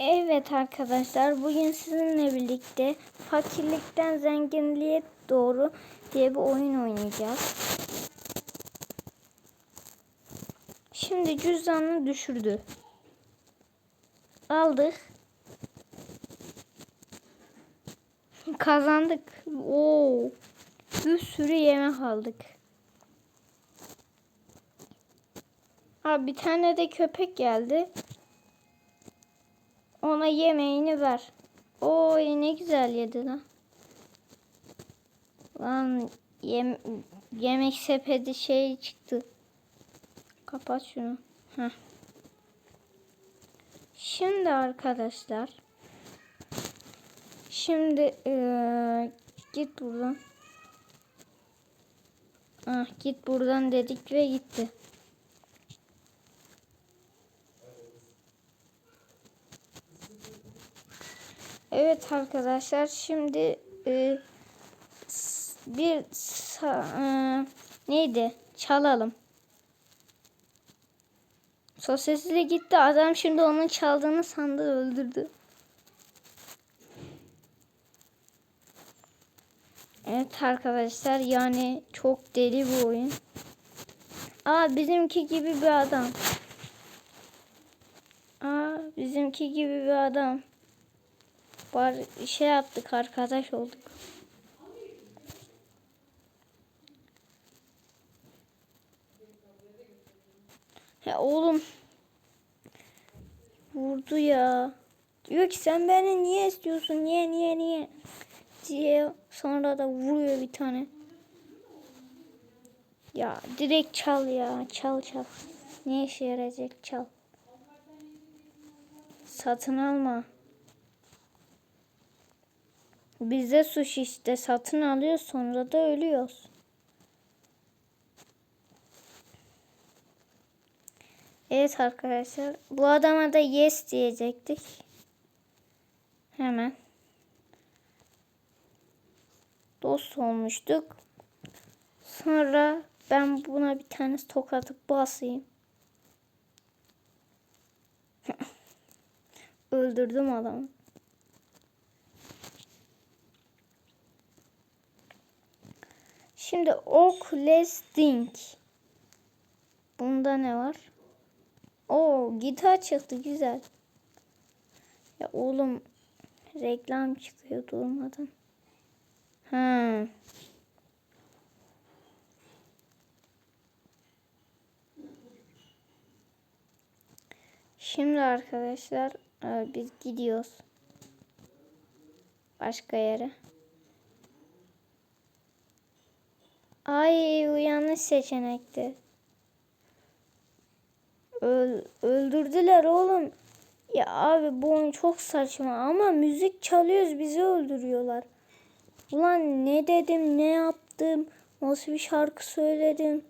Evet arkadaşlar bugün sizinle birlikte fakirlikten zenginliğe doğru diye bir oyun oynayacağız. Şimdi cüzdanını düşürdü. Aldık. Kazandık. Oo. Bir sürü yemek aldık. Ha bir tane de köpek geldi. Ona yemeğini ver. Oy ne güzel yedi lan. Lan yem yemek sepeti şey çıktı. Kapat şunu. Heh. Şimdi arkadaşlar. Şimdi eee, git buradan. Ah, git buradan dedik ve gitti. Evet arkadaşlar şimdi e, bir e, neydi çalalım. Sosisli gitti adam şimdi onun çaldığını sandı öldürdü. Evet arkadaşlar yani çok deli bir oyun. Aa bizimki gibi bir adam. Aa bizimki gibi bir adam. Var şey yaptık arkadaş olduk. Ya oğlum. Vurdu ya. Diyor ki sen beni niye istiyorsun? Niye niye niye? Diye sonra da vuruyor bir tane. Ya direkt çal ya. Çal çal. Ne işe yarayacak çal. Satın alma. Bize suç işte satın alıyor sonra da ölüyoruz. Evet arkadaşlar bu adama da yes diyecektik. Hemen. Dost olmuştuk. Sonra ben buna bir tane tokatıp basayım. Öldürdüm adamı. Şimdi Oaklesting. Bunda ne var? Oo gitar çıktı güzel. Ya oğlum reklam çıkıyor durmadan. Ha. Şimdi arkadaşlar e, biz gidiyoruz. Başka yere. Ay bu yanlış seçenekti. Öl, öldürdüler oğlum. Ya abi bu oyun çok saçma ama müzik çalıyoruz bizi öldürüyorlar. Ulan ne dedim ne yaptım nasıl bir şarkı söyledim.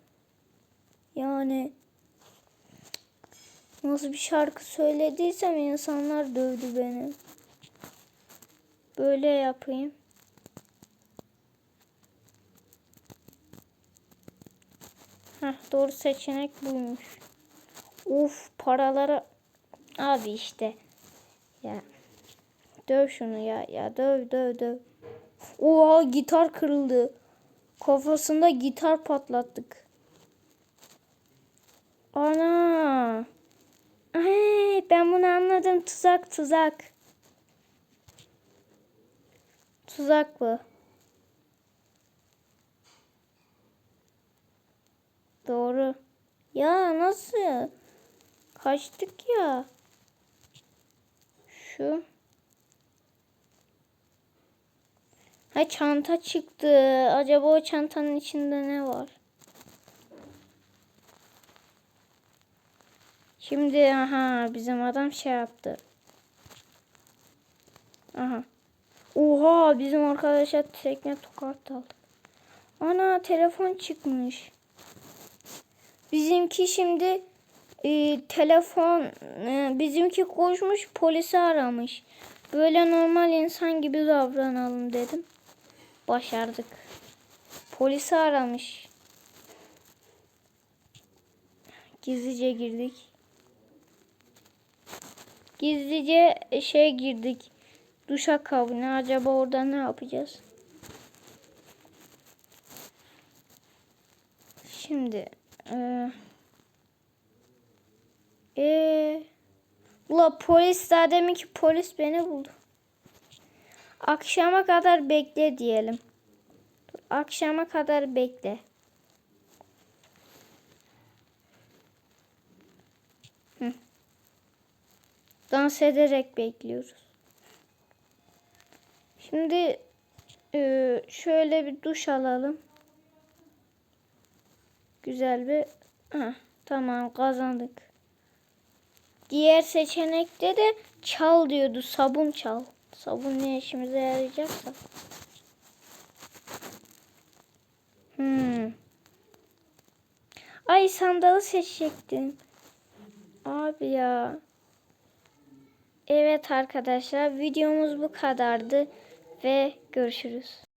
Yani nasıl bir şarkı söylediysem insanlar dövdü beni. Böyle yapayım. Heh, doğru seçenek buymuş. Uf paraları abi işte. Ya döv şunu ya ya döv döv döv. Oha gitar kırıldı. Kafasında gitar patlattık. Ana. Ay, ben bunu anladım. Tuzak tuzak. Tuzak bu. Doğru. Ya nasıl? Kaçtık ya. Şu. Ha çanta çıktı. Acaba o çantanın içinde ne var? Şimdi aha bizim adam şey yaptı. Aha. Oha bizim arkadaşa tekme tokat aldı. Ana telefon çıkmış. Bizimki şimdi e, telefon e, bizimki koşmuş polisi aramış. Böyle normal insan gibi davranalım dedim. Başardık. Polisi aramış. Gizlice girdik. gizlice şey girdik. Duşa kabine. Acaba orada ne yapacağız? Şimdi eee ee, Ula polis daha demin ki polis beni buldu. Akşama kadar bekle diyelim. Akşama kadar bekle. Hı. Dans ederek bekliyoruz. Şimdi e, şöyle bir duş alalım. Güzel bir Heh, tamam kazandık. Diğer seçenekte de çal diyordu. Sabun çal. Sabun ne işimize yarayacaksa. Hmm. Ay sandalı seçecektim. Abi ya. Evet arkadaşlar videomuz bu kadardı ve görüşürüz.